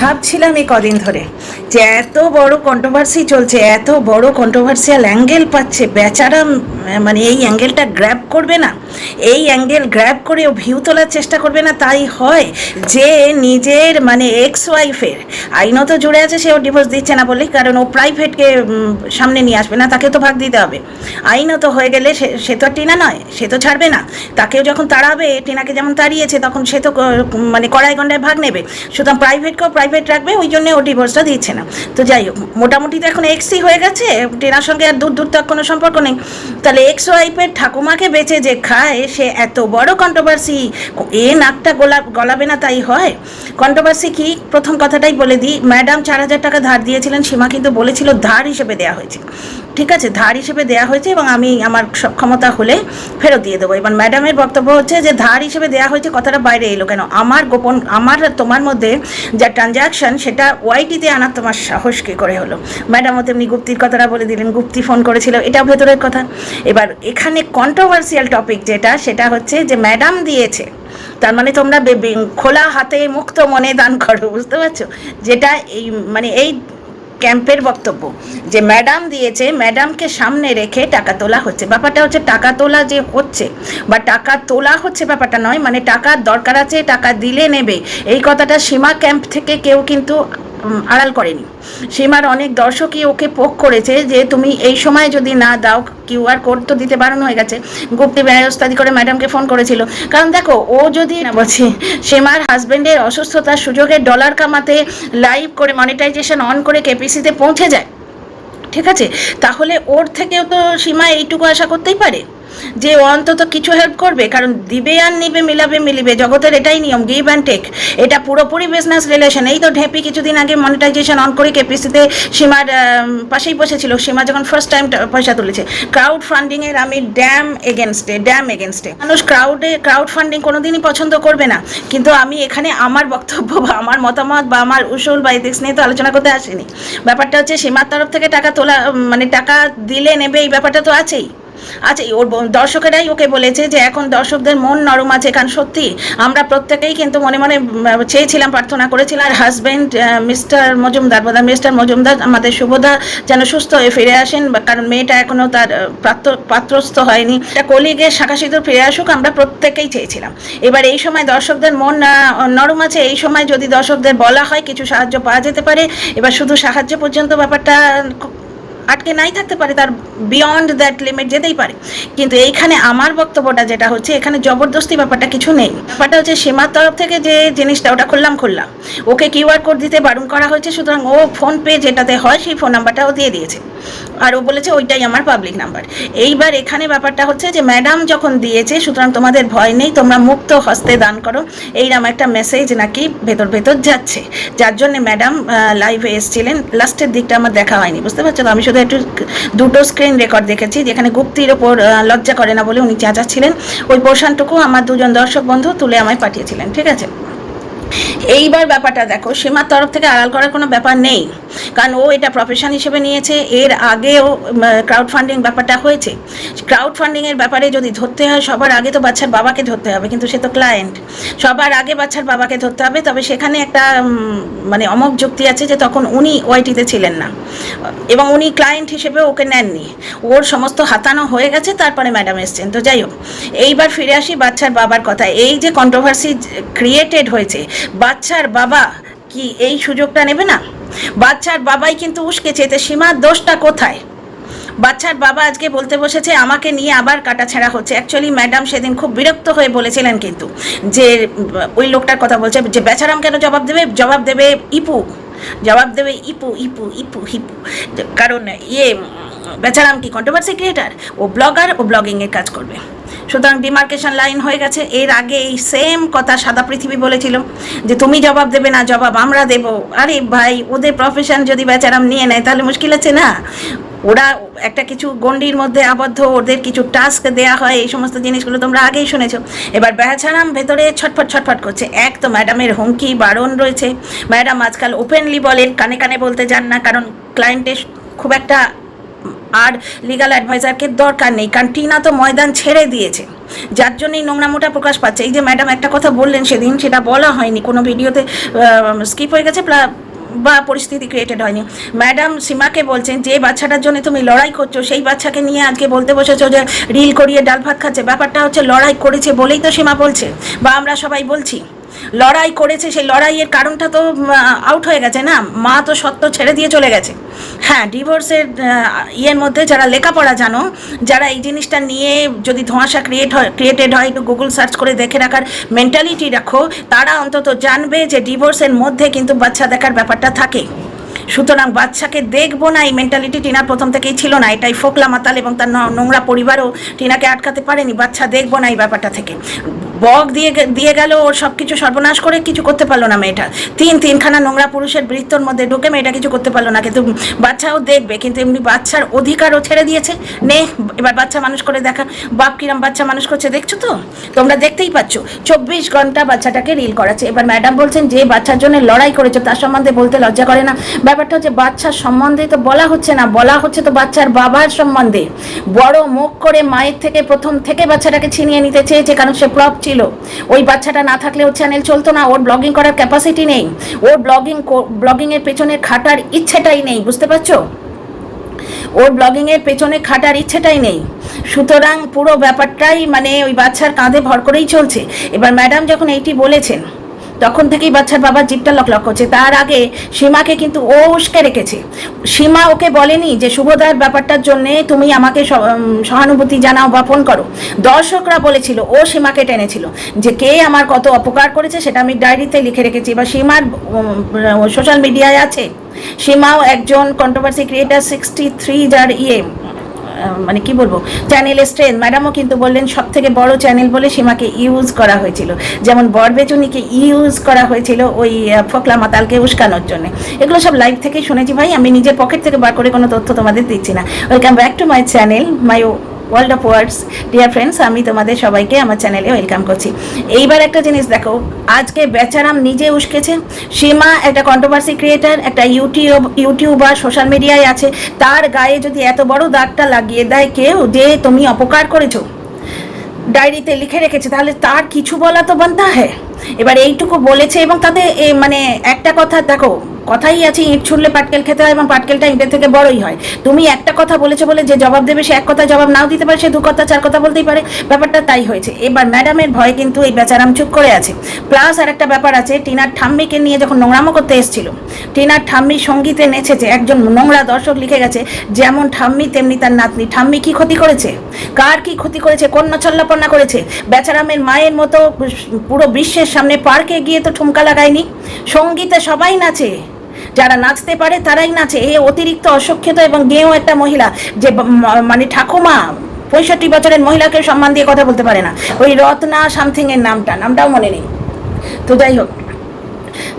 ভাবছিলাম এই কদিন ধরে যে এত বড় কন্ট্রোভার্সি চলছে, এত বড় কন্ট্রোভার্সিয়াল অ্যাঙ্গেল পাচ্ছে, বেচারা মানে এই অ্যাঙ্গেলটা গ্র্যাব করবে না, এই অ্যাঙ্গেল গ্র্যাব করে ও ভিউ তোলার চেষ্টা করবে না, তাই হয় যে নিজের মানে এক্স ওয়াইফের আইনত জুড়ে আছে, সেও ডিভোর্স দিচ্ছে না বলেই, কারণ ও প্রাইভেটকে সামনে নিয়ে আসবে না তাকে তো ভাগ দিতে হবে। আইনত হয়ে গেলে সে তো টিনা নয়, সে তো ছাড়বে না, তাকেও যখন তাড়াবে, টিনাকে যেমন তাড়িয়েছে, তখন সে তো মানে কড়াই গন্ডায় ভাগ নেবে, সুতরাং প্রাইভেটকেও প্রাইভেট রাখবে, ওই জন্য ও ডিভোর্সটা দিচ্ছে না। তো যাই হোক, মোটামুটি তো এখন এক্সই হয়ে গেছে টিনার সঙ্গে আর দূর দূর তক কোনো সম্পর্ক নেই। তাহলে এক্স ওয়াইফের ঠাকুমাকে বেঁচে যে খায়, সে এত বড় কন্ট্রোভার্সি এ নাকটা গোলা, গলাবে না তাই হয়? কন্ট্রোভার্সি কি? প্রথম কথাটাই বলে দিই ম্যাডাম চার হাজার টাকা ধার দিয়েছিলেন, সীমা কিন্তু বলেছিল ধার হিসেবে দেওয়া হয়েছে। ঠিক আছে, ধার হিসেবে দেওয়া হয়েছে এবং আমি আমার সক্ষমতা হলে ফেরত দিয়ে দেবো। এবার ম্যাডামের বক্তব্য হচ্ছে যে ধার হিসেবে দেওয়া হয়েছে, কথাটা বাইরে এলো কেন? আমার গোপন, আমার তোমার মধ্যে যা ট্রানজাকশন সেটা ওয়াইটিতে আনার তোমার সাহস কী করে হলো? ম্যাডামও তেমনি গুপ্তির কথাটা বলে দিলেন, গুপ্তি ফোন করেছিল, এটা ভেতরের কথা। এবার এখানে কন্ট্রোভার্সিয়াল টপিক যেটা, সেটা হচ্ছে যে ম্যাডাম দিয়েছে, তার মানে তোমরা খোলা হাতে মুক্ত মনে দান করো, বুঝতে পারছ? যেটা এই মানে এই ক্যাম্পের বক্তব্য যে ম্যাডাম দিয়েছে, ম্যাডামকে সামনে রেখে টাকা তোলা হচ্ছে। ব্যাপারটা হচ্ছে টাকা তোলা যে হচ্ছে, বা টাকা তোলা হচ্ছে ব্যাপারটা নয় মানে টাকার দরকার আছে, টাকা দিলে নেবে। এই কথাটা সীমা ক্যাম্প থেকে কেউ কিন্তু আড়াল করেনি। সীমার অনেক দর্শকই ওকে পোক করেছে যে তুমি এই সময় যদি না দাও কিউআর কোড তো দিতে বারণ হয়ে গেছে। গুপ্তি ব্যবস্থাদি করে ম্যাডামকে ফোন করেছিল। কারণ দেখো, ও যদি না বলছি, সীমার হাজবেন্ডের অসুস্থতার সুযোগে ডলার কামাতে লাইভ করে মনিটাইজেশন অন করে কেপিসিতে পৌঁছে যায়। ঠিক আছে? তাহলে ওর থেকেও তো সীমা এইটুকু আশা করতেই পারে। যে অন্তত কিছু হেল্প করবে, কারণ দিবে আর নিবে, মিলাবে, মিলিবে, জগতের এটাই নিয়ম গিভ অ্যান্ড টেক এটা পুরোপুরি বিজনেস রিলেশন এই তো ঢেপি কিছুদিন আগে মনিটাইজেশন অন করে কেপিসিতে সীমার পাশেই বসেছিল। সীমা যখন ফার্স্ট টাইম পয়সা তুলেছে। ক্রাউড ফান্ডিংয়ের আমি ড্যাম এগেনস্টে ড্যাম এগেনস্টে মানুষ ক্রাউডে ক্রাউড ফান্ডিং কোনোদিনই পছন্দ করবে না। কিন্তু আমি এখানে আমার বক্তব্য বা আমার মতামত বা আমার উসুল বা এদিক্স নিয়ে তো আলোচনা করতে আসিনি। ব্যাপারটা হচ্ছে সীমার তরফ থেকে টাকা তোলা মানে টাকা দিলে নেবে, এই ব্যাপারটা তো আছেই। আচ্ছা ওর দর্শকেরাই ওকে বলেছে যে এখন দর্শকদের মন নরম আছে, কারণ সত্যি আমরা প্রত্যেকেই কিন্তু মনে মনে চেয়েছিলাম, প্রার্থনা করেছিলাম আর হাজব্যান্ড মিস্টার মজুমদার বোধহয় মিস্টার মজুমদার, আমাদের শুভদা যেন সুস্থ হয়ে ফিরে আসেন কারণ মেয়েটা এখনও তার পাত্রস্থ হয়নি। একটা কলিগে শাখা সিঁদুর ফিরে আসুক, আমরা প্রত্যেকেই চেয়েছিলাম। এবার এই সময় দর্শকদের মন নরম আছে, এই সময় যদি দর্শকদের বলা হয়, কিছু সাহায্য পাওয়া যেতে পারে। এবার শুধু সাহায্য পর্যন্ত ব্যাপারটা আটকে নাই থাকতে পারে, তার বিয়ন্ড দ্যাট লিমিট যেতেই পারে। কিন্তু এইখানে আমার বক্তব্যটা যেটা হচ্ছে, এখানে জবরদস্তি ব্যাপারটা কিছু নেই। ব্যাপারটা হচ্ছে সীমার তরফ থেকে যে জিনিসটা, ওটা খুললাম খুললাম। ওকে কিউআর কোড দিতে বারণ করা হয়েছে, সুতরাং ও ফোন পে যেটাতে হয়, সেই ফোন নাম্বারটাও দিয়ে দিয়েছে। আর ও বলেছে ওইটাই আমার পাবলিক নাম্বার এইবার এখানে ব্যাপারটা হচ্ছে যে ম্যাডাম যখন দিয়েছে, সুতরাং তোমাদের ভয় নেই, তোমরা মুক্ত হস্তে দান করো এইরকম একটা মেসেজ নাকি ভেতর ভেতর যাচ্ছে। যার জন্য ম্যাডাম লাইভে এসেছিলেন। লাস্টের দিকটা আমার দেখা হয়নি, বুঝতে পারছ? তো আমি শুধু একটু দুটো স্ক্রিন রেকর্ড দেখেছি, যেখানে গুপ্তির ওপর লজ্জা করে না বলে উনি চেঁচাচ্ছিলেন ওই পোর্শনটুকু আমার দুজন দর্শক বন্ধু তুলে আমায় পাঠিয়েছিলেন, ঠিক আছে? এইবার ব্যাপারটা দেখো, সীমার তরফ থেকে আড়াল করার কোনো ব্যাপার নেই। কারণ ও এটা প্রফেশন হিসেবে নিয়েছে, এর আগেও ক্রাউড ফান্ডিং ব্যাপারটা হয়েছে। ক্রাউড ফান্ডিংয়ের ব্যাপারে যদি ধরতে হয়, সবার আগে তো বাচ্চার বাবাকে ধরতে হবে, কিন্তু সে তো ক্লায়েন্ট সবার আগে বাচ্চার বাবাকে ধরতে হবে, তবে সেখানে একটা মানে অমক যুক্তি আছে যে তখন উনি ওয়াইটিতে ছিলেন না। এবং উনি ক্লায়েন্ট হিসেবে ওকে নেননি। ওর সমস্ত হাতানো হয়ে গেছে, তারপরে ম্যাডাম এসছেন। তো যাই হোক, এইবার ফিরে আসি বাচ্চার বাবার কথা এই যে কন্ট্রোভার্সি ক্রিয়েটেড হয়েছে বাচ্চার বাবা কি এই সুযোগটা নেবে না? বাচ্চার বাবাই কিন্তু উস্কেছে এতে সীমার দোষটা কোথায়? বাচ্চার বাবা আজকে বলতে বসেছে, আমাকে নিয়ে আবার কাটাছেঁড়া হচ্ছে। অ্যাকচুয়ালি ম্যাডাম সেদিন খুব বিরক্ত হয়ে বলেছিলেন কিন্তু যে, ওই লোকটার কথা বলছে, যে বেচারাম কেন জবাব দেবে? জবাব দেবে ইপু। জবাব দেবে ইপু ইপু ইপু, হিপু। কারণ ইয়ে বেচারাম কি কন্ট্রোভার্সি ক্রিয়েটার ও ব্লগার ও ব্লগিংয়ের কাজ করবে। সুতরাং ডিমার্কেশন লাইন হয়ে গেছে। এর আগে এই সেম কথা সাদা পৃথিবী বলেছিল যে, তুমি জবাব দেবে না, জবাব আমরা দেব। আরে ভাই, ওদের প্রফেশন যদি বেচারাম নিয়ে নেয়, তাহলে মুশকিল আছে না? ওরা একটা কিছু গণ্ডির মধ্যে আবদ্ধ, ওদের কিছু টাস্ক দেয়া হয়, এই সমস্ত জিনিসগুলো তোমরা আগেই শুনেছ। এবার বেচারাম ভেতরে ছটফট ছটফট করছে। এক তো ম্যাডামের হুমকি, বারণ রয়েছে। ম্যাডাম আজকাল ওপেনলি বলেন কানে কানে বলতে যান না, কারণ ক্লায়েন্টের খুব একটা আর লিগাল অ্যাডভাইজারকে দরকার নেই, কারণ টিনা তো ময়দান ছেড়ে দিয়েছে। যার জন্যই নোংরামোটা প্রকাশ পাচ্ছে। এই যে ম্যাডাম একটা কথা বললেন সেদিন, সেটা বলা হয়নি, কোনো ভিডিওতে স্কিপ হয়ে গেছে বা পরিস্থিতি ক্রিয়েটেড হয়নি। ম্যাডাম সীমাকে বলছেন, যে বাচ্চাটার জন্য তুমি লড়াই করছ, সেই বাচ্চাকে নিয়ে আজকে বলতে বসেছো যে রিল করিয়ে ডাল ভাত খাচ্ছে। ব্যাপারটা হচ্ছে লড়াই করেছে বলেই তো সীমা বলছে, বা আমরা সবাই বলছি। লড়াই করেছে, সেই লড়াইয়ের কারণটা তো আউট হয়ে গেছে না? মা তো সত্য ছেড়ে দিয়ে চলে গেছে। হ্যাঁ ডিভোর্সের ইয়ের মধ্যে যারা লেখাপড়া জানো, যারা এই জিনিসটা নিয়ে যদি ধোঁয়াশা ক্রিয়েট হয় ক্রিয়েটেড হয়, একটু গুগল সার্চ করে দেখে রাখার মেন্টালিটি রাখো, তারা অন্তত জানবে যে ডিভোর্সের মধ্যে কিন্তু বাচ্চা দেখার ব্যাপারটা থাকে। সুতরাং বাচ্চাকে দেখব না, এই মেন্টালিটি টিনার প্রথম থেকেই ছিল না। এটাই ফোকলা মাতাল এবং তার নোংরা পরিবারও টিনাকে আটকাতে পারেনি। বাচ্চা দেখব না এই ব্যাপারটা থেকে। বক দিয়ে দিয়ে গেল, ওর সব কিছু সর্বনাশ করে কিছু করতে পারল না মেয়েটা। তিন তিনখানা নোংরা পুরুষের বৃত্তর মধ্যে ঢুকে মেয়েটা কিছু করতে পারল না। কিন্তু বাচ্চাও দেখবে, কিন্তু এমনি বাচ্চার অধিকারও ছেড়ে দিয়েছে। নে, এবার বাচ্চা মানুষ করে দেখা। বাপ কিরম বাচ্চা মানুষ করছে, দেখছ তো? তোমরা দেখতেই পাচ্ছ। চব্বিশ ঘণ্টা বাচ্চাটাকে রিল করাচ্ছে। এবার ম্যাডাম বলছেন, যে বাচ্চার জন্য লড়াই করেছে, তার সম্বন্ধে বলতে লজ্জা করে না। ব্যাপারটা হচ্ছে বাচ্চার সম্বন্ধে তো বলা হচ্ছে না, বলা হচ্ছে তো বাচ্চার বাবার সম্বন্ধে। বড় মুখ করে মায়ের থেকে, প্রথম থেকে বাচ্চাটাকে ছিনিয়ে নিতে চেয়েছে কারণ সে প্রপ ছিল। ওই বাচ্চাটা না থাকলে ওর চ্যানেল চলতো না, ওর ব্লগিং করার ক্যাপাসিটি নেই। ওর ব্লগিং ব্লগিংয়ের পেছনে খাটার ইচ্ছেটাই নেই, বুঝতে পারছ? ওর ব্লগিংয়ের পেছনে খাটার ইচ্ছেটাই নেই। সুতরাং পুরো ব্যাপারটাই মানে ওই বাচ্চার কাঁধে ভর করেই চলছে। এবার ম্যাডাম যখন এইটি বলেছেন তখন থেকেই বাচ্চার বাবার জিপটা লক লক করছে। তার আগে সীমাকে কিন্তু ও উস্কে রেখেছে। সীমা ওকে বলেনি যে শুভদার ব্যাপারটার জন্যে তুমি আমাকে সহানুভূতি জানাও বা ফোন করো। দর্শকরা বলেছিল, ও সীমাকে টেনেছিল যে, কে আমার কত অপকার করেছে সেটা আমি ডায়েরিতে লিখে রেখেছি। বা সীমার সোশ্যাল মিডিয়ায় আছে। সীমাও একজন কন্ট্রোভার্সি ক্রিয়েটার সিক্সটি থ্রি যার ইয়ে মানে কি বলব চ্যানেলের স্ট্রেন্থ ম্যাডামও কিন্তু বললেন সব থেকে বড় চ্যানেল বলে সীমাকে ইউজ করা হয়েছিল। যেমন বরবেচুনিকে ইউজ করা হয়েছিল ওই ফোকলা মাতালকে উস্কানোর জন্য। এগুলো সব লাইভ থেকে শুনেছি ভাই। আমি নিজের পকেট থেকে বার করে কোনো তথ্য তোমাদের দিচ্ছি না। Welcome back to my channel my world of words. Dear friends আমি তোমাদের সবাইকে আমার চ্যানেলে ওয়েলকাম করছি। এইবার একটা জিনিস দেখো আজকে বেচারাম নিজে উস্কেছে। সীমা একটা কন্ট্রোভার্সি ক্রিয়েটার একটা ইউটিউব ইউটিউবার সোশ্যাল মিডিয়ায় আছে। তার গায়ে যদি এত বড় দাগটা লাগিয়ে দেয় কেউ যে তুমি অপকার করেছ। ডায়েরিতে লিখে রেখেছে তাহলে তার কিছু বলা তো বানতা হ্যাঁ। এবার এইটুকু বলেছে এবং এ, মানে একটা কথা দেখো কথাই আছে, ইট ছুড়লে পাটকেল খেতে হয় এবং পাটকেলটা ইটের থেকে বড়ই হয়। তুমি একটা কথা বলেছ বলে যে জবাব দেবে, সে এক কথা জবাব নাও দিতে পারে, সে দু কথা, চার কথা বলতেই পারে। ব্যাপারটা তাই হয়েছে। এবার ম্যাডামের ভয় কিন্তু এই বেচারাম চুপ করে আছে। প্লাস আর একটা ব্যাপার আছে, টিনার ঠাম্মিকে নিয়ে যখন নোংরামো করতে এসেছিল, টিনার ঠাম্মি সঙ্গীতে নেচেছে একজন নোংরা দর্শক লিখে গেছে, যেমন ঠাম্মি, তেমনি তার নাতনি। ঠাম্মি কি ক্ষতি করেছে? কার কি ক্ষতি করেছে? কোন নচল্লাপন্না করেছে? বেচারামের মায়ের মতো পুরো বিশ্বের সামনে পার্কে গিয়ে তো ঠুমকা লাগায়নি? সঙ্গীতে সবাই নাচে। যারা নাচতে পারে তারাই নাচে। এই অতিরিক্ত অসক্ষিত এবং গেঁও একটা মহিলা যে মানে ঠাকুমা, পঁয়ষট্টি বছরের মহিলাকে সম্মান দিয়ে কথা বলতে পারে না। ওই রত্না সামথিং এর নামটা, নামটাও মনে নেই। তো যাই হোক,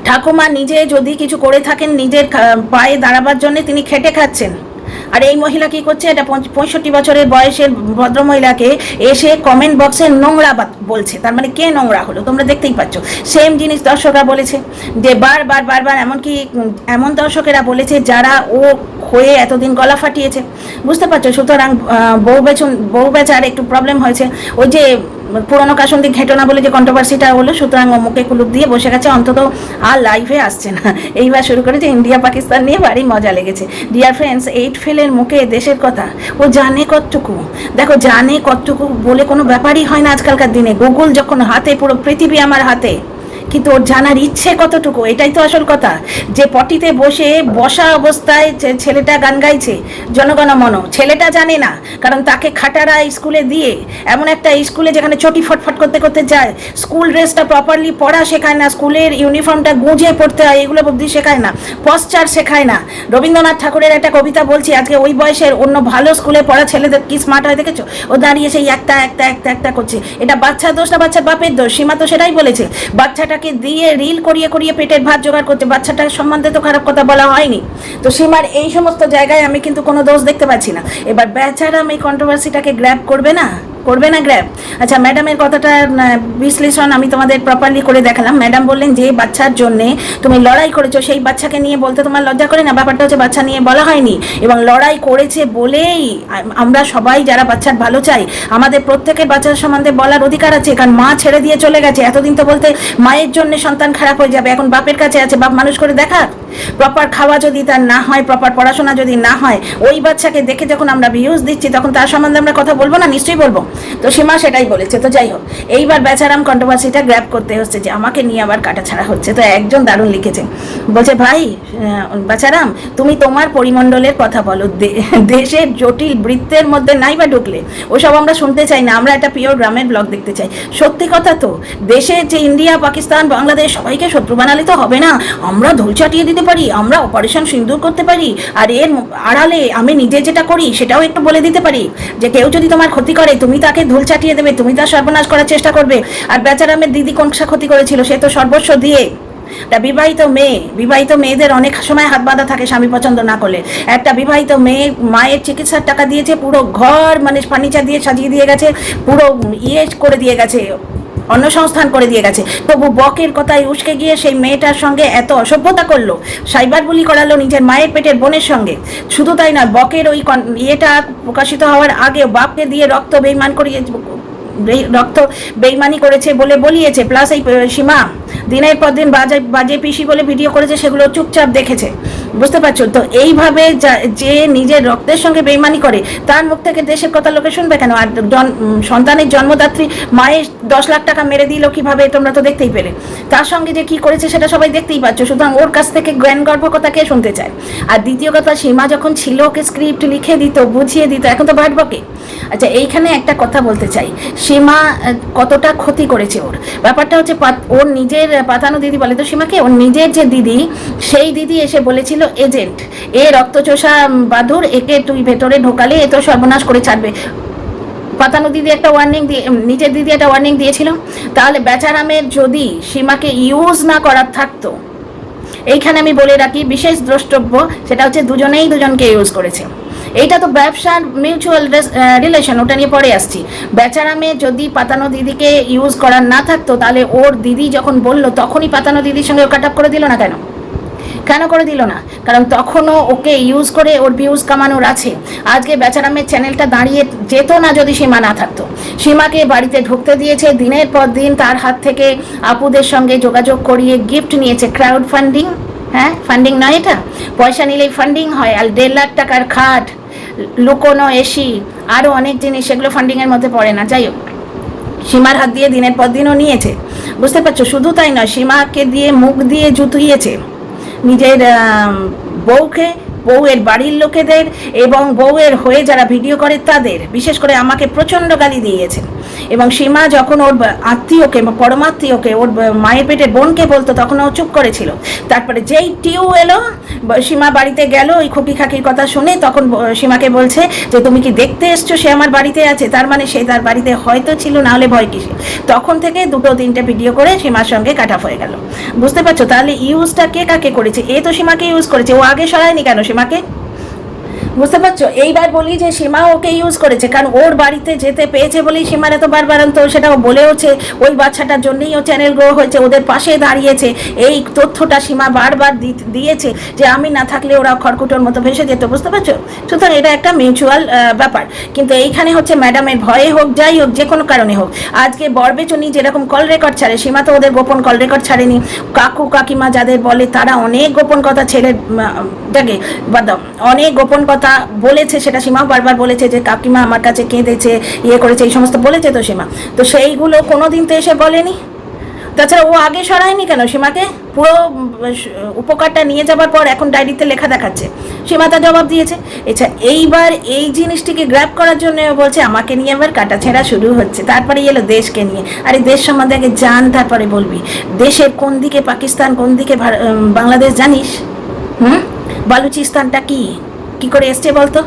ঠাকুমা নিজে যদি কিছু করে থাকেন, নিজের পায়ে দাঁড়াবার জন্য তিনি খেটে খাচ্ছেন। আর এই মহিলা কি করছে? এটা পঁয়ষট্টি বছরের বয়সের ভদ্রমহিলাকে এসে কমেন্ট বক্সে নোংরা বলছে। তার মানে কে নোংরা হলো? তোমরা দেখতেই পাচ্ছ। সেম জিনিস দর্শকরা বলেছে যে বারবার বারবার এমনকি এমন দর্শকেরা বলেছে যারা ও হয়ে এতদিন গলা ফাটিয়েছে। বুঝতে পারছ? সুতরাং বউ বেচুন, বউ বেচার একটু প্রবলেম হয়েছে। ওই যে পুরনো কাসন্দি ঘেটনা বলে যে কন্ট্রোভার্সিটা হলো, সুতরাং ও মুখে কুলুপ দিয়ে বসে গেছে, অন্তত আর লাইভে আসছে না। এইবার শুরু করেছে ইন্ডিয়া পাকিস্তান নিয়ে ভারী মজা লেগেছে। ডিয়ার ফ্রেন্ডস এইট ফেলের মুখে দেশের কথা। ও জানে কতটুকু। দেখো, জানে কতটুকু বলে কোনো ব্যাপারই হয় না আজকালকার দিনে। গুগল যখন হাতে, পুরো পৃথিবী আমার হাতে। কিন্তু ওর জানার ইচ্ছে কতটুকু? এটাই তো আসল কথা। যে পটিতে বসে বসা অবস্থায় ছেলেটা গান গাইছে, জনগণ মন ছেলেটা জানে না, কারণ তাকে খাটারা স্কুলে দিয়ে এমন একটা স্কুলে যেখানে চটি ফটফট করতে করতে যায়, স্কুল ড্রেসটা প্রপারলি পড়া শেখায় না, স্কুলের ইউনিফর্মটা গুঁজে পড়তে হয়, এগুলো বুদ্ধি শেখায় না পশ্চার শেখায় না। রবীন্দ্রনাথ ঠাকুরের একটা কবিতা বলছি, আজকে ওই বয়সের অন্য ভালো স্কুলে পড়া ছেলেদের কি স্মার্ট হয় দেখেছ? ও দাঁড়িয়ে সেই একটা একটা একটা একটা করছে। এটা বাচ্চা দোষ না বাচ্চার বাপের দোষ? সীমা তো সেটাই বলেছে। বাচ্চাটাকে দিয়ে রিল করিয়ে করিয়ে পেটের ভাত জোগাড় করছে। বাচ্চাটার সম্বন্ধে তো খারাপ কথা বলা হয়নি। তো সীমার এই সমস্ত জায়গায় আমি কিন্তু কোনো দোষ দেখতে পাচ্ছি না। এবার বেচারাম এই কন্ট্রোভার্সিটাকে গ্র্যাব করবে না? করবে না গ্র্যাব আচ্ছা ম্যাডামের কথাটা বিশ্লেষণ আমি তোমাদের প্রপারলি করে দেখালাম। ম্যাডাম বললেন যে বাচ্চার জন্যে তুমি লড়াই করেছ, সেই বাচ্চাকে নিয়ে বলতে তোমার লজ্জা করে না। ব্যাপারটা হচ্ছে বাচ্চা নিয়ে বলা হয়নি। এবং লড়াই করেছে বলেই আমরা সবাই যারা বাচ্চার ভালো চাই, আমাদের প্রত্যেকের বাচ্চার সম্বন্ধে বলার অধিকার আছে। কারণ মা ছেড়ে দিয়ে চলে গেছে। এতদিন তো বলতে মায়ের জন্য সন্তান খারাপ হয়ে যাবে। এখন বাপের কাছে আছে, বাপ মানুষ করে দেখা প্রপার খাওয়া যদি তার না হয় প্রপার পড়াশোনা যদি না হয়, ওই বাচ্চাকে দেখে যখন আমরা ভিউজ দিচ্ছি, তখন তার সম্বন্ধে আমরা কথা বলব না? নিশ্চয়ই বলব। তো সীমা সেটাই বলেছে, তো যাই হোক, এইবার বেচারাম কন্ট্রোভার্সিটা গ্র্যাব করতে হচ্ছে যে আমাকে নিয়ে আবার কাটা ছাড়া হচ্ছে, তো একজন দারুণ লিখেছে, বলছে, ভাই বেচারাম, তুমি তোমার পরিমণ্ডলের কথা বলো দেশের জটিল বৃত্তের মধ্যে নাই বা ঢুকলে, ওসব আমরা শুনতে চাই না, আমরা একটা পিওর গ্রামের ব্লগ দেখতে চাই। সত্যি কথা তো দেশের যে ইন্ডিয়া, পাকিস্তান, বাংলাদেশ, সবাইকে শত্রু বানালে তো হবে না, আমরা ধুল চাটিয়ে দিতে পারি, আমরা অপারেশন সিন্দুর করতে পারি, আর এর আড়ালে আমি নিজে যেটা করি, সেটাও একটু বলে দিতে পারি, যে কেউ যদি তোমার ক্ষতি করে, তুমি তাকে ধুল চাটিয়ে দেবে, তুমি তার সর্বনাশ করার চেষ্টা করবে। আর বেচারামের দিদি কোন ক্ষতি করেছিল, সে তো সর্বস্ব দিয়ে। একটা বিবাহিত মেয়ে, বিবাহিত মেয়েদের অনেক সময় হাত বাঁধা থাকে স্বামী পছন্দ না করলে। একটা বিবাহিত মেয়ে মায়ের চিকিৎসার টাকা দিয়েছে, পুরো ঘর মানে ফার্নিচার দিয়ে সাজিয়ে দিয়ে গেছে, পুরো ইয়ে করে দিয়ে গেছে। অন্য সংস্থান করে দিয়ে গেছে। তবু বকের কথায় উস্কে গিয়ে সেই মেয়েটার সঙ্গে এত অসভ্যতা করল, সাইবার বুলি করালো নিজের মায়ের পেটের বোনের সঙ্গে। শুধু তাই নয়, বকের ওই ইয়েটা প্রকাশিত হওয়ার আগে বাপকে দিয়ে রক্ত বেইমান করিয়ে রক্ত বেইমানি করেছে বলে বলিয়েছে। প্লাস এই সীমা দিনের পর দিন বাজে বাজে পিসি বলে ভিডিও করেছে, সেগুলো চুপচাপ দেখেছে। বুঝতে পারছ? তো এইভাবে যে নিজের রক্তের সঙ্গে বেইমানি করে, তার মুখ থেকে দেশের কথা লোকে শুনবে কেন? আর সন্তানের জন্মদাত্রী মায়ের দশ লাখ টাকা মেরে দিল কীভাবে, তোমরা তো দেখতেই পেলে। তার সঙ্গে যে কি করেছে সেটা সবাই দেখতেই পাচ্ছ সুতরাং ওর কাছ থেকে জ্ঞান গর্ভ কথা কে শুনতে চায়? আর দ্বিতীয় কথা, সীমা যখন ছিল ওকে স্ক্রিপ্ট লিখে দিত, বুঝিয়ে দিত, এখন তো বাট বকে। আচ্ছা এইখানে একটা কথা বলতে চাই। সীমা কতটা ক্ষতি করেছে ওর? ব্যাপারটা হচ্ছে ওর নিজের পাতানো দিদি বলে তো সীমাকে, ওর নিজের যে দিদি, সেই দিদি এসে বলেছিল, এজেন্ট, এ রক্তচোষা বাদুর, একে তুই ভেতরে ঢোকালে এ তো সর্বনাশ করে ছাড়বে। পাতানো দিদি একটা ওয়ার্নিং দিয়ে নিজের দিদি একটা ওয়ার্নিং দিয়েছিল। তাহলে বেচারামের যদি সীমাকে ইউজ না করার থাকতো, এইখানে আমি বলে রাখি, বিশেষ দ্রষ্টব্য, সেটা হচ্ছে দুজনেই দুজনকে ইউজ করেছে। এইটা তো ব্যবসার মিউচুয়াল রিলেশন ওটা নিয়ে পরে আসছি। বেচারামে যদি পাতানো দিদিকে ইউজ করার না থাকতো, তাহলে ওর দিদি যখন বলল, তখনই পাতানো দিদির সঙ্গে কাট করে দিল না কেন? কেন করে দিল না? কারণ তখনও ওকে ইউজ করে ওর ভিউজ কামানোর আছে। আজকে বেচারামের চ্যানেলটা দাঁড়িয়ে যেত না যদি সীমা না থাকতো। সীমাকে বাড়িতে ঢুকতে দিয়েছে, দিনের পর দিন তার হাত থেকে আপুদের সঙ্গে যোগাযোগ করিয়ে গিফট নিয়েছে। ক্রাউড ফান্ডিং হ্যাঁ ফান্ডিং নয় এটা? পয়সা নিলেই ফান্ডিং হয়, আর দেড় লাখ টাকার খাট লুকোনো এসি আরও অনেক জিনিস, সেগুলো ফান্ডিংয়ের মধ্যে পড়ে না। যাই হোক, সীমার হাত দিয়ে দিনের পর দিনও নিয়েছে। বুঝতে পারছ? শুধু তাই নয়, সীমাকে দিয়ে মুখ দিয়ে জুতুইয়েছে নিজের বউকে বউয়ের বাড়ির লোকেদের এবং বউয়ের হয়ে যারা ভিডিও করে তাদের, বিশেষ করে আমাকে প্রচণ্ড গালি দিয়েছে এবং সীমা যখন ওর আত্মীয়কে পরমাত্মীয়কে ওর মায়ের পেটের বোনকে বলতো, তখন ও চুপ করেছিল। তারপরে যেই টিউ এলো সীমা বাড়িতে গেল, ওই খুকি খাকির কথা শুনে তখন সীমাকে বলছে যে, তুমি কি দেখতে এসছো সে আমার বাড়িতে আছে? তার মানে সে তার বাড়িতে হয়তো ছিল, না হলে ভয় কিসে তখন থেকে দুটো তিনটে ভিডিও করে সীমার সঙ্গে কাটা হয়ে গেল। বুঝতে পারছ? তাহলে ইউজটা কে কাকে করেছে? এ তো সীমাকে ইউজ করেছে। ও আগে সরায়নি কেন? সীমাকে বুঝতে পারছ? এইবার বলি যে সীমা ওকে ইউজ করেছে, কারণ ওর বাড়িতে যেতে পেয়েছে বলেই সীমার এত বারবারন্ত সেটা ও বলেওছে। ওই বাচ্চাটার জন্যই ও চ্যানেল গ্রো হয়েছে, ওদের পাশে দাঁড়িয়েছে। এই তথ্যটা সীমা বারবার দিয়েছে যে আমি না থাকলে ওরা খড়কুটোর মতো ভেসে যেত, বুঝতে পারছ? সুতরাং এটা একটা মিউচুয়াল ব্যাপার। কিন্তু এইখানে হচ্ছে ম্যাডামের ভয়ে হোক, যাই হোক, যে কোনো কারণে হোক, আজকে বরবেচনি যেরকম কল রেকর্ড ছাড়ে, সীমা তো ওদের গোপন কল রেকর্ড ছাড়েনি। কাকু, কাকিমা যাদের বলে, তারা অনেক গোপন কথা ছেড়ে দেখে বাদ অনেক গোপন কথা বলেছে, সেটা সীমাও বারবার বলেছে যে কাকিমা আমার কাছে কেঁদেছে ইয়ে করেছে, এই সমস্ত বলেছে তো সীমা। তো সেইগুলো কোনো দিন তো এসে বলেনি। তাছাড়া ও আগে সরায়নি কেন? সীমাকে পুরো উপকারটা নিয়ে যাবার পর এখন ডায়েরিতে লেখা দেখাচ্ছে। সীমা তা জবাব দিয়েছে এছাড়া এইবার এই জিনিসটিকে গ্র্যাব করার জন্য বলছে, আমাকে নিয়ে এবার কাটা ছেঁড়া শুরু হচ্ছে। তারপরে এলো দেশকে নিয়ে। আরে দেশ সম্বন্ধে আগে জান, তারপরে বলবি। দেশের কোন দিকে পাকিস্তান, কোন দিকে বাংলাদেশ জানিস? হুম? বালুচিস্তানটা কি? কি করে এসছে বলতো?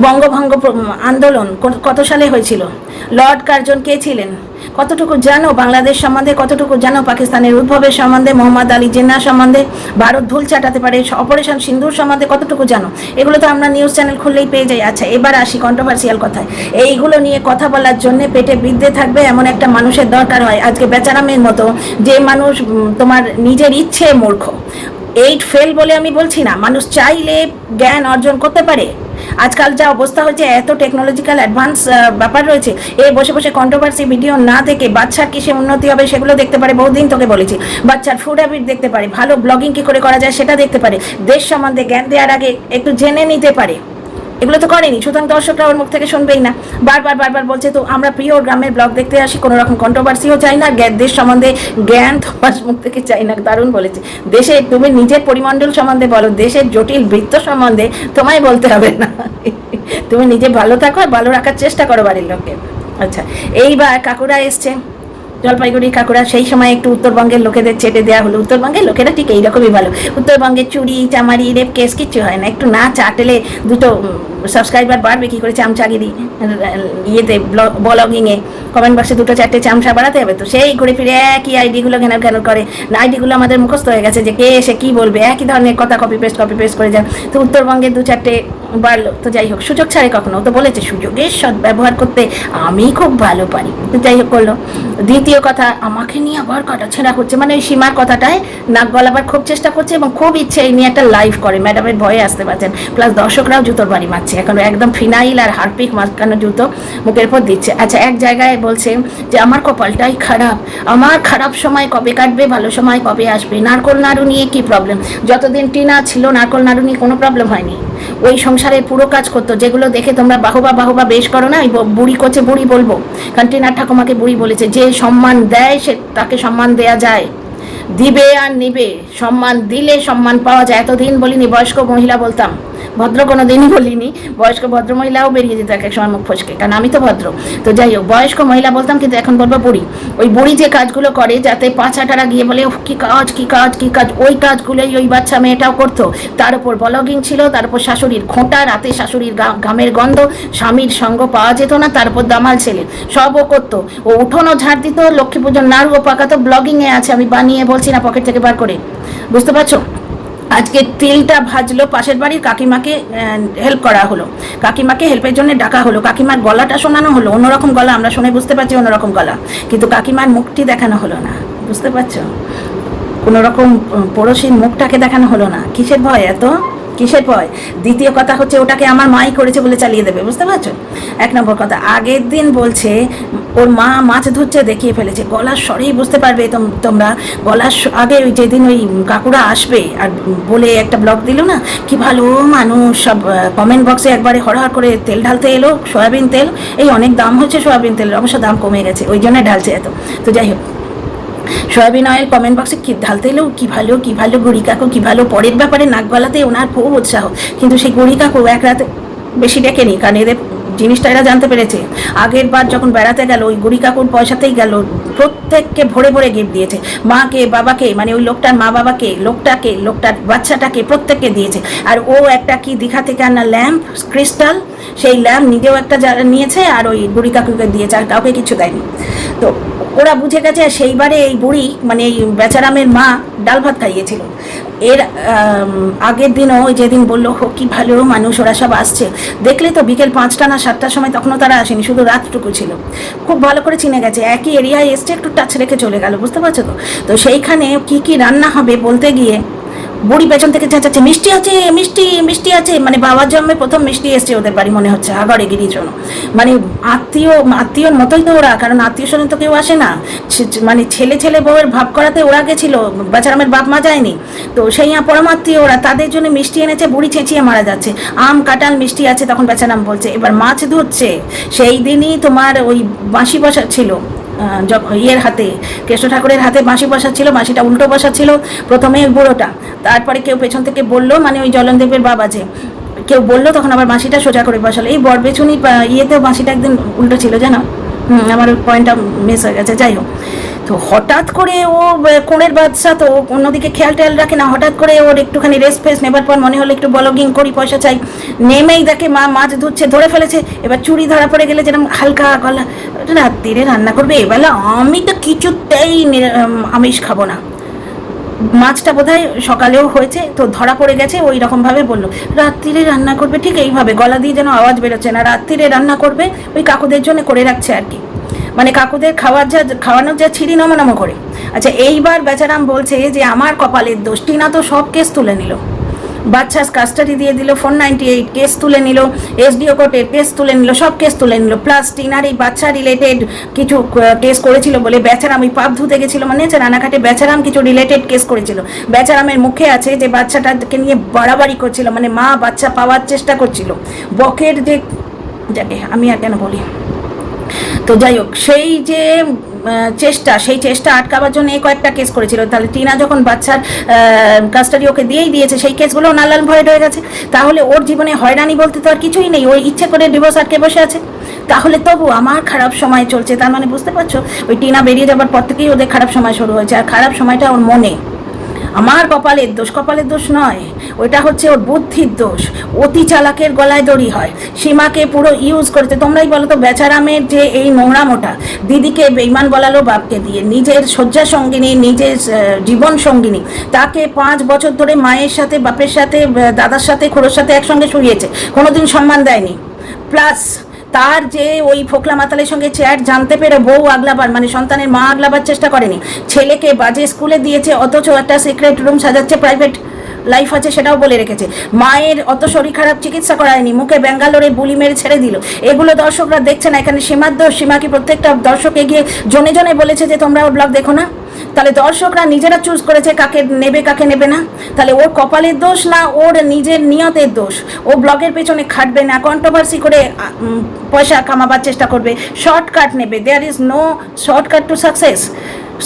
বঙ্গভঙ্গ আন্দোলন কত- সালে হয়েছিল? লর্ড কার্জন কে ছিলেন? কতটুকু জানো বাংলাদেশ সম্বন্ধে? কতটুকু জানো পাকিস্তানের উদ্ভবের সম্বন্ধে? মোহাম্মদ আলী জিন্না সম্বন্ধে? ভারত ধুল চাটাতে পারে অপারেশন সিন্দুর সম্বন্ধে কতটুকু জানো? এগুলো তো আমরা নিউজ চ্যানেল খুললেই পেয়ে যাই। আচ্ছা এবার আসি কন্ট্রোভার্সিয়াল কথায়। এইগুলো নিয়ে কথা বলার জন্য পেটে বিদ্যে থাকবে এমন একটা মানুষের দরকার হয়। আজকে বেচারামের মতো যে মানুষ তোমার নিজের ইচ্ছে মূর্খ। এইট ফেল বলে আমি বলছি না। মানুষ চাইলে জ্ঞান অর্জন করতে পারে। আজকাল যা অবস্থা হয়েছে, এত টেকনোলজিক্যাল অ্যাডভান্স ব্যাপার রয়েছে। এ বসে বসে কন্ট্রোভার্সি ভিডিও না দেখে বাচ্চার কিসে উন্নতি হবে সেগুলো দেখতে পারে, বহুদিন তোকে বলেছি। বাচ্চার ফুড হ্যাবিট দেখতে পারে, ভালো ব্লগিং কী করে করা যায় সেটা দেখতে পারে। দেশ সম্বন্ধে জ্ঞান দেওয়ার আগে একটু জেনে নিতে পারে। এগুলো তো করেনি, সুতরাং দর্শকরা ওর মুখ থেকে শুনবেই না। বারবার বারবার বলছে, তো আমরা প্রিয় গ্রামের ব্লগ দেখতে আসি, কোনো রকম কন্ট্রোভার্সিও চাই না দেশ সম্বন্ধে, জ্ঞান তোমার মুখ থেকে চাই না। দারুণ বলেছে। দেশে তুমি নিজের পরিমণ্ডল সম্বন্ধে বলো, দেশের জটিল বৃত্ত সম্বন্ধে তোমায় বলতে হবে না। তুমি নিজে ভালো থাকো আর ভালো রাখার চেষ্টা করো বাড়ির লোককে। আচ্ছা এইবার কাকুরা এসছে। জলপাইগুড়ি কাকুরা সেই সময় একটু উত্তরবঙ্গের লোকেদের চেটে দেওয়া হলো। উত্তরবঙ্গের লোকেরা ঠিক এইরকমই ভালো। উত্তরবঙ্গের চুরি, চামারি, রেপ কেস কিচ্ছু হয় না। একটু না চাটলে দুটো সাবস্ক্রাইবার বাড়বে কি করে চামচাগিরি ইয়েতে ব্লগিংয়ে। কমেন্ট বক্সে দুটো চারটে চামচা বাড়াতে হবে তো সেই ঘুরে ফিরে একই আইডিগুলো ঘেনার ঘেনার করে। আইডিগুলো আমাদের মুখস্থ হয়ে গেছে যে কে এসে কী বলবে, একই ধরনের কথা কপি পেস্ট কপি পেস্ট করে যান। তো উত্তরবঙ্গে দু চারটে বাড়লো। তো যাই হোক, সুযোগ ছাড়ে কখনো। তো বলেছে, সুযোগের সৎ ব্যবহার করতে আমি খুব ভালো পারি। তো যাই হোক, করল। দ্বিতীয় কথা, আমাকে নিয়ে আবার কাটা ছেঁড়া করছে মানে ওই সীমার কথাটায় নাক গলাবার খুব চেষ্টা করছে এবং খুব ইচ্ছে এই নিয়ে একটা লাইভ করে। ম্যাডামের ভয়ে আসতে পারছেন। প্লাস দর্শকরাও জুতোর বাড়ি মারছে। এখন একদম ফিনাইল আর হারপিক মাঝখানে জুতো মুখের উপর দিচ্ছে। আচ্ছা এক জায়গায় বলছে যে, আমার কপালটাই খারাপ। আমার খারাপ সময় কবে কাটবে? ভালো সময় কবে আসবে? নারকোল নাড়ু নিয়ে কি প্রবলেম যতদিন টিনা ছিল, নারকোল নাড়ু নিয়ে কোনো প্রবলেম হয়নি। ওই সংসারের পুরো কাজ করতো, যেগুলো দেখে তোমরা বাহবা বাহবা বেশ করো না বুড়ি করছে বুড়ি বলব। কারণ টিনার ঠাকুমাকে বুড়ি বলেছে, যে সম্মান দেয় সে তাকে সম্মান দেয়া যায়। দিবে আর নিবে, সম্মান দিলে সম্মান পাওয়া যায়। এতদিন বলিনি, বয়স্ক মহিলা বলতাম। ভদ্র কোনো দিনই বলিনি। বয়স্ক ভদ্র মহিলাও বেরিয়ে যেত এক এক সময় মুখ ফসকে কারণ আমি তো ভদ্র। তো যাই হোক বয়স্ক মহিলা বলতাম কিন্তু এখন বলব বুড়ি। ওই বুড়ি যে কাজগুলো করে যাতে পাঁচাটারা গিয়ে বলে "উফ, কি কাজ কি কাজ কি কাজ? ওই কাজগুলোই ওই বাচ্চা মেয়েটাও করতো। তার উপর ব্লগিং ছিল তার উপর শাশুড়ির খোঁটা রাতে শাশুড়ির ঘামের গন্ধ স্বামীর সঙ্গ পাওয়া যেত না তার উপর দামাল ছেলে। সবও করতো। ও উঠোনও ঝাড় দিত লক্ষ্মী পুজোর নাড়ুও পাকাতো ব্লগিংয়ে আছে আমি বানিয়ে বলছি না পকেট থেকে বার করে। বুঝতে পারছ? আজকে তেলটা ভাজলো, পাশের বাড়ির কাকিমাকে হেল্প করা হলো। কাকিমাকে হেল্পের জন্য ডাকা হলো। কাকিমার গলাটা শোনানো হলো। অন্যরকম গলা, আমরা শুনে বুঝতে পারছি অন্যরকম গলা। কিন্তু কাকিমার মুখটি দেখানো হলো না। বুঝতে পারছ? কোনোরকম পড়োশির মুখটাকে দেখানো হলো না। কিসের ভয় এত? কিসের ভয়? দ্বিতীয় কথা হচ্ছে ওটাকে আমার মাই করেছে বলে চালিয়ে দেবে, বুঝতে পারছ? এক নম্বর কথা, আগের দিন বলছে, ওর মা মাছ ধরছে, দেখিয়ে ফেলেছে। গলার স্বরেই বুঝতে পারবে তোম- তোমরা। গলার আগে ওই যেদিন ওই কাকুরা আসবে, আর বলে একটা ব্লগ দিল না, কি ভালো মানুষ, সব কমেন্ট বক্সে একবারে হরহর করে তেল ঢালতে এলো, সয়াবিন তেল, এই অনেক দাম হচ্ছে সয়াবিন তেলের, অবশ্য দাম কমে গেছে, ওই জন্য ঢালছে এত। তো যাই হোক সয়াবিন অয়েল কমেন্ট বক্সে কি ঢালতে এলেও কী ভালো, কি ভালো গড়ি কাকু, কি ভালো পরের ব্যাপারে নাক গলাতে ওনার খুব উৎসাহ। কিন্তু সেই গড়ি কাকু এক রাতে বেশি ডেকেনি কারণ এদের জিনিসটা এরা জানতে পেরেছে। আগের বার যখন বেড়াতে গেল, ওই গড়ি কাকুর পয়সাতেই গেল, প্রত্যেককে ভরে ভরে গিফট দিয়েছে। মাকে, বাবাকে মানে ওই লোকটার মা বাবাকে, লোকটাকে, লোকটার বাচ্চাটাকে প্রত্যেককে দিয়েছে। আর ও একটা কি দীঘা থেকে আনা ল্যাম্প ক্রিস্টাল সেই ল্যাম্প নিজেও একটা নিয়েছে আর ওই বুড়ি কাকুকে দিয়েছে, আর কাউকে কিছু দেয়নি। তো ওরা বুঝে গেছে সেইবারে এই বুড়ি মানে এই বেচারামের মা ডাল ভাত খাইয়েছিল। এর আগের দিনও যেদিন বলল, হো, কি ভালো মানুষ ওরা সব আসছে। দেখলে তো বিকেল পাঁচটা না সাতটার সময় তখনও তারা আসেনি, শুধু রাতটুকু ছিল। খুব ভালো করে চিনে গেছে, একই এরিয়ায় এসছে, একটু টাচ রেখে চলে গেল, বুঝতে পারছ তো? তো সেইখানে কি কি রান্না হবে বলতে গিয়ে বুড়ি পেছন থেকে চেঁচাচ্ছে, মিষ্টি আছে, মিষ্টি মিষ্টি আছে। মানে বাবার জন্মে প্রথম মিষ্টি এসছে ওদের বাড়ি মনে হচ্ছে আগরে গিরির জন্য মানে আত্মীয়, আত্মীয়র মতোই তো ওরা, কারণ আত্মীয় স্বজন তো কেউ আসে না। মানে ছেলে ছেলে বউয়ের ভাব করাতে ওরা গেছিল, বেচারামের বাপ মা যায়নি। তো সেই পরমাত্মীয় ওরা, তাদের জন্য মিষ্টি এনেছে, বুড়ি চেঁচিয়ে মারা যাচ্ছে। আম, কাঁঠাল মিষ্টি আছে, তখন বেচারাম বলছে, এবার মাছ ধরছে। সেই দিনই তোমার ওই বাঁশি বসা ছিল। ইয়ের হাতে, কৃষ্ণ ঠাকুরের হাতে বাঁশি বসা ছিল, বাঁশিটা উল্টো বসা ছিল, প্রথমে বুড়োটা। তারপরে কেউ পেছন থেকে বলল মানে ওই জলনদেবের বাবা যে, কেউ বলল, তখন আবার বাঁশিটা সোজা করে বসালো। এই বরবেছুনি বেছুনি ইয়েতেও বাঁশিটা একদিন উল্টো ছিল, জানো? আমার ওই পয়েন্টটা মিস হয়ে গেছে, যাই হোক। তো হঠাৎ করে ও কোণের বাদশা, তো অন্যদিকে খেয়াল টেয়াল রাখে না, হঠাৎ করে ওর একটুখানি রেস্ট ফেস নেবার পর মনে হলো একটু ব্লগিং করি, পয়সা চাই। নেমেই দেখে মা মাছ ধুচ্ছে, ধরে ফেলেছে, এবার চুরি ধরা পড়ে গেলে যেরকম হালকা গলা। রাত্রিরে রান্না করবে? এবেলা আমি তো কিছুতেই আমিষ খাব না। মাছটা বোধহয় সকালেও হয়েছে, তো ধরা পড়ে গেছে, ওই রকমভাবে বলল, রাত্রিরে রান্না করবে ঠিক এইভাবে, গলা দিয়ে যেন আওয়াজ বেরোচ্ছে না, রাত্রিরে রান্না করবে, ওই কাকুদের জন্য করে রাখছে আর কি। মানে কাকুদের খাওয়ার যা, খাওয়ানোর যা ছিঁড়ি নম নম করে। আচ্ছা এইবার বেচারাম বলছে যে, আমার কপালের দোষ, টিনা তো সব কেস তুলে নিল। বাচ্চা কাস্টাডি দিয়ে দিল ফোর নাইনটি এইট কেস তুলে নিল এসডিও কোর্টের কেস তুলে নিল, সব কেস তুলে নিল। প্লাস টিনার এই বাচ্চা রিলেটেড কিছু কেস করেছিল বলে বেচারাম ওই পাপ ধুতে গেছিল মানে হচ্ছে রানাঘাটে বেচারাম কিছু রিলেটেড কেস করেছিল। বেচারামের মুখে আছে যে বাচ্চাটাকে নিয়ে বাড়াবাড়ি করছিল মানে মা বাচ্চা পাওয়ার চেষ্টা করছিল। বকের যে, যাকে আমি আর কেন বলি? তো যাই হোক, সেই যে চেষ্টা, সেই চেষ্টা আটকাবার জন্য এই কয়েকটা কেস করেছিল। তাহলে টিনা যখন বাচ্চার কাস্টাডি ওকে দিয়েই দিয়েছে, সেই কেসগুলো নালাল ভয়েড হয়ে গেছে। তাহলে ওর জীবনে হয়রানি বলতে তো আর কিছুই নেই, ওই ইচ্ছে করে ডিভোর্স আটকে বসে আছে। তাহলে তবু আমার খারাপ সময় চলছে, তার মানে বুঝতে পারছ? ওই টিনা বেরিয়ে যাবার পর থেকেই ওদের খারাপ সময় শুরু হয়েছে, আর খারাপ সময়টা ওর মনে। আমার কপালের দোষ কপালের দোষ নয়, ওইটা হচ্ছে ওর বুদ্ধির দোষ। অতি চালাকের গলায় দড়ি হয়। সীমাকে পুরো ইউজ করেছে। তোমরাই বলো তো, বেচারামের যে এই নোংরামোটা দিদিকে বেইমান বলালো বাপকে দিয়ে, নিজের শয্যা সঙ্গিনী, নিজের জীবন সঙ্গিনী, তাকে পাঁচ বছর ধরে মায়ের সাথে, বাপের সাথে দাদার সাথে, খোড়োর সাথে একসঙ্গে শুয়েছে কোনোদিন সম্মান দেয়নি। প্লাস তার যে ওই ফোকলা মাতালের সঙ্গে চ্যাট জানতে পেরে বউ আগলাবার মানে সন্তানের মা আগলাবার চেষ্টা করেনি। ছেলেকে বাজে স্কুলে দিয়েছে, অথচ একটা সিক্রেট রুম সাজাচ্ছে প্রাইভেট লাইফ আছে সেটাও বলে রেখেছে। মায়ের অত শরীর খারাপ চিকিৎসা করায়নি, মুখে ব্যাঙ্গালোরে বুলি মেরে ছেড়ে দিল। এগুলো দর্শকরা দেখছে না, এখানে সীমার দোষ সীমা কি প্রত্যেকটা দর্শক এগিয়ে জনে জনে বলেছে যে তোমরা ওর ব্লগ দেখো না। তাহলে দর্শকরা নিজেরা চুজ করেছে কাকে নেবে কাকে নেবে না। তাহলে ওর কপালের দোষ না ওর নিজের নিয়তের দোষ? ও ব্লগের পেছনে খাটবে না কন্ট্রোভার্সি করে পয়সা কামাবার চেষ্টা করবে শর্টকাট নেবে। There is no shortcut to success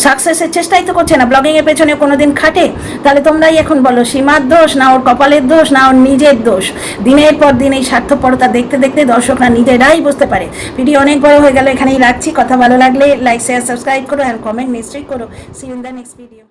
সাকসেসের চেষ্টাই তো করছে না। ব্লগিংয়ের পেছনে কোনো দিন খাটে? তাহলে তোমরাই এখন বলো, সীমার দোষ না ওর কপালের দোষ, না ওর নিজের দোষ? দিনের পর দিন এই স্বার্থপরতা দেখতে দেখতে দর্শকরা নিজেরাই বুঝতে পারে। ভিডিও অনেক বড় হয়ে গেল, এখানেই রাখছি। কথা ভালো লাগলে লাইক শেয়ার সাবস্ক্রাইব করো অ্যান্ড কমেন্ট নিশ্চয়ই করো। See in the next video